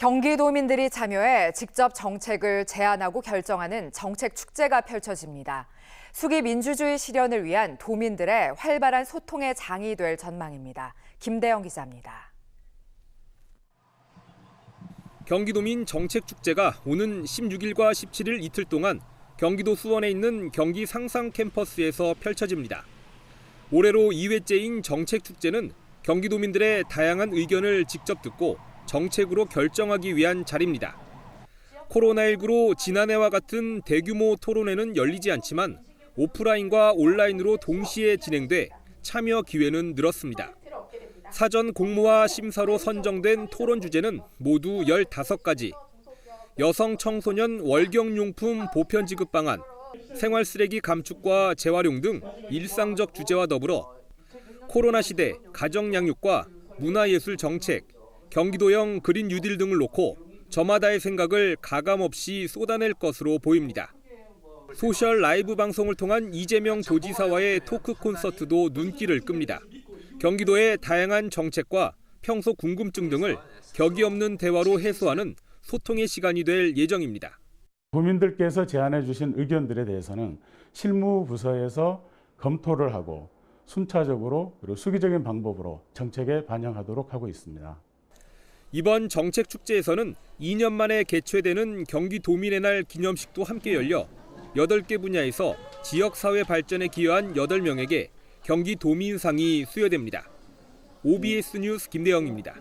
경기도민들이 참여해 직접 정책을 제안하고 결정하는 정책 축제가 펼쳐집니다. 수기 민주주의 실현을 위한 도민들의 활발한 소통의 장이 될 전망입니다. 김대영 기자입니다. 경기도민 정책 축제가 오는 16일과 17일 이틀 동안 경기도 수원에 있는 경기 상상 캠퍼스에서 펼쳐집니다. 올해로 2회째인 정책 축제는 경기도민들의 다양한 의견을 직접 듣고 정책으로 결정하기 위한 자리입니다. 코로나19로 지난해와 같은 대규모 토론회는 열리지 않지만 오프라인과 온라인으로 동시에 진행돼 참여 기회는 늘었습니다. 사전 공모와 심사로 선정된 토론 주제는 모두 15가지. 여성 청소년 월경용품 보편 지급 방안, 생활 쓰레기 감축과 재활용 등 일상적 주제와 더불어 코로나 시대 가정 양육과 문화예술 정책, 경기도형 그린 뉴딜 등을 놓고 저마다의 생각을 가감 없이 쏟아낼 것으로 보입니다. 소셜 라이브 방송을 통한 이재명 도지사와의 토크 콘서트도 눈길을 끕니다. 경기도의 다양한 정책과 평소 궁금증 등을 격이 없는 대화로 해소하는 소통의 시간이 될 예정입니다. 도민들께서 제안해 주신 의견들에 대해서는 실무 부서에서 검토를 하고 순차적으로 그리고 수기적인 방법으로 정책에 반영하도록 하고 있습니다. 이번 정책 축제에서는 2년 만에 개최되는 경기 도민의 날 기념식도 함께 열려 8개 분야에서 지역 사회 발전에 기여한 8명에게 경기 도민상이 수여됩니다. OBS 뉴스 김대영입니다.